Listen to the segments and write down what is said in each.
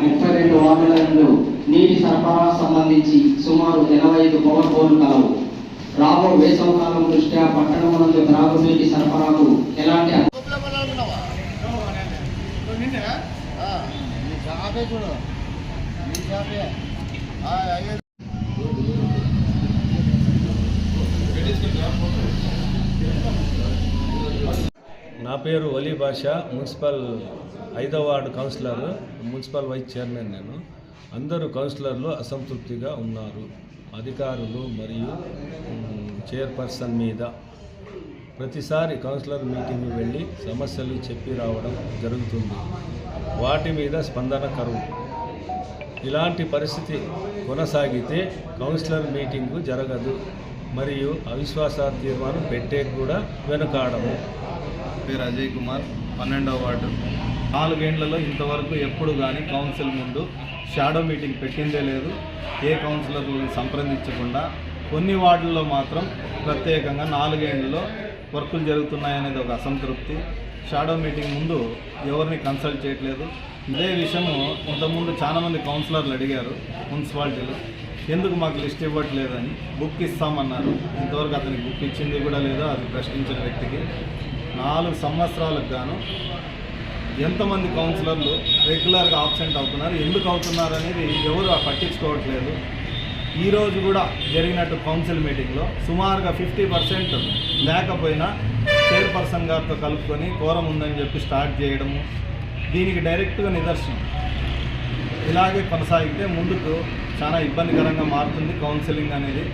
ముప్పై రెండు వార్డుల నీటి సరఫరా సంబంధించి సుమారు ఇరవై ఐదు పవర్ బోర్లు కలవు. రాబో వేసవ కాలం దృష్ట్యా పట్టణమునందు త్రాగునీటి సరఫరాకు ఎలాంటి నా పేరు ఒలీ భాష మున్సిపల్ ఐదవ ward councillor municipal vice chairman నేను. అందరూ కౌన్సిలర్లు అసంతృప్తిగా ఉన్నారు. అధికారులు మరియు చైర్పర్సన్ మీద. ప్రతిసారి కౌన్సిలర్ మీటింగ్ వెళ్ళి సమస్యలు చెప్పి రావడం జరుగుతుంది. వాటి మీద స్పందన కరువు. ఇలాంటి పరిస్థితి కొనసాగితే కౌన్సిలర్ మీటింగు జరగదు. మరియు అవిశ్వాస తీర్మానం పెట్టే కూడా వెనుకాడము. పేరు అజయ్ కుమార్ పన్నెండవ వార్డు. నాలుగేండ్లలో ఇంతవరకు ఎప్పుడు కానీ కౌన్సిల్ ముందు షాడో మీటింగ్ పెట్టిందే లేదు. ఏ కౌన్సిలర్లను సంప్రదించకుండా కొన్ని వార్డుల్లో మాత్రం ప్రత్యేకంగా నాలుగేండ్లలో వర్కులు జరుగుతున్నాయనేది ఒక అసంతృప్తి. షాడో మీటింగ్ ముందు ఎవరిని కన్సల్ట్ చేయట్లేదు. ఇదే విషయము ఇంతకుముందు చాలామంది కౌన్సిలర్లు అడిగారు మున్సిపాలిటీలో. ఎందుకు మాకు లిస్ట్ ఇవ్వట్లేదని బుక్ ఇస్తామన్నారు. ఇంతవరకు అతనికి బుక్ ఇచ్చింది కూడా లేదో అది ప్రశ్నించిన వ్యక్తికి. నాలుగు సంవత్సరాలకు గాను ఎంతమంది కౌన్సిలర్లు రెగ్యులర్గా ఆబ్సెంట్ అవుతున్నారు ఎందుకు అవుతున్నారు అనేది ఎవరు పట్టించుకోవట్లేదు. ఈరోజు కూడా జరిగినట్టు కౌన్సిల్ మీటింగ్లో సుమారుగా ఫిఫ్టీ పర్సెంట్ లేకపోయినా చైర్పర్సన్ గారితో కలుపుకొని కోరం ఉందని చెప్పి స్టార్ట్ చేయడము దీనికి డైరెక్ట్గా నిదర్శనం. ఇలాగే కొనసాగితే ముందుకు చాలా ఇబ్బందికరంగా మారుతుంది కౌన్సిలింగ్ అనేది.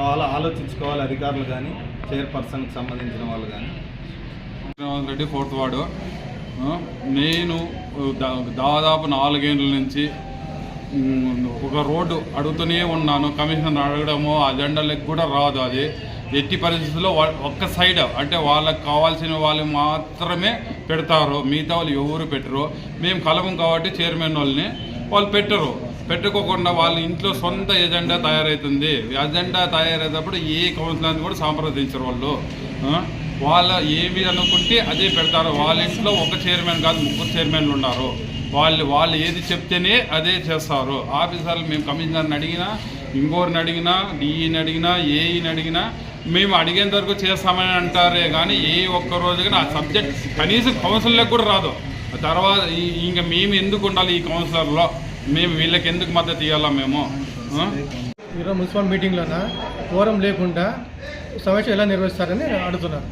వాళ్ళు ఆలోచించుకోవాలి అధికారులు కానీ చైర్పర్సన్కి సంబంధించిన వాళ్ళు కానీ. Srinivas Reddy fourth ward. నేను దా- దాదాపు నాలుగేండ్ల నుంచి ఒక రోడ్డు అడుగుతూనే ఉన్నాను. కమిషనర్ అడగడము అజెండాలకు కూడా రాదు అది. ఎట్టి పరిస్థితుల్లో ఒక్క సైడ్ అంటే వాళ్ళకి కావాల్సిన వాళ్ళు మాత్రమే పెడతారు. మిగతా వాళ్ళు ఎవరు పెట్టరు. మేము కలవం కాబట్టి చైర్మన్ వాళ్ళని వాళ్ళు పెట్టరు. పెట్టుకోకుండా వాళ్ళ ఇంట్లో సొంత ఎజెండా తయారవుతుంది ఎజెండా తయారయ్యేటప్పుడు ఏ కౌన్సిలర్ని కూడా సంప్రదించరు వాళ్ళు. వాళ్ళ ఏమి అనుకుంటే అదే పెడతారు. వాళ్ళ ఇంట్లో ఒక చైర్మన్ కాదు ముగ్గురు చైర్మన్లు ఉన్నారు వాళ్ళు వాళ్ళు ఏది చెప్తేనే అదే చేస్తారు. ఆఫీసర్లు మేము కమిషనర్ని అడిగినా ఇంకోరిని అడిగినా డిఈని అడిగినా ఏఈని అడిగినా మేము అడిగేంత వరకు చేస్తామని అంటారే కానీ ఏ ఒక్క రోజు కానీ ఆ సబ్జెక్ట్ కనీసం కౌన్సిలర్లకు కూడా రాదు. తర్వాత ఇంకా మేము ఎందుకు ఉండాలి ఈ కౌన్సిలర్లో? మేము వీళ్ళకి ఎందుకు మద్దతు ఇవ్వాలా మేము? ఈరోజు మున్సిపల్ మీటింగ్లోన? కోరం లేకుండా సమస్య ఎలా నిర్వహిస్తారని అడుగుతున్నారు.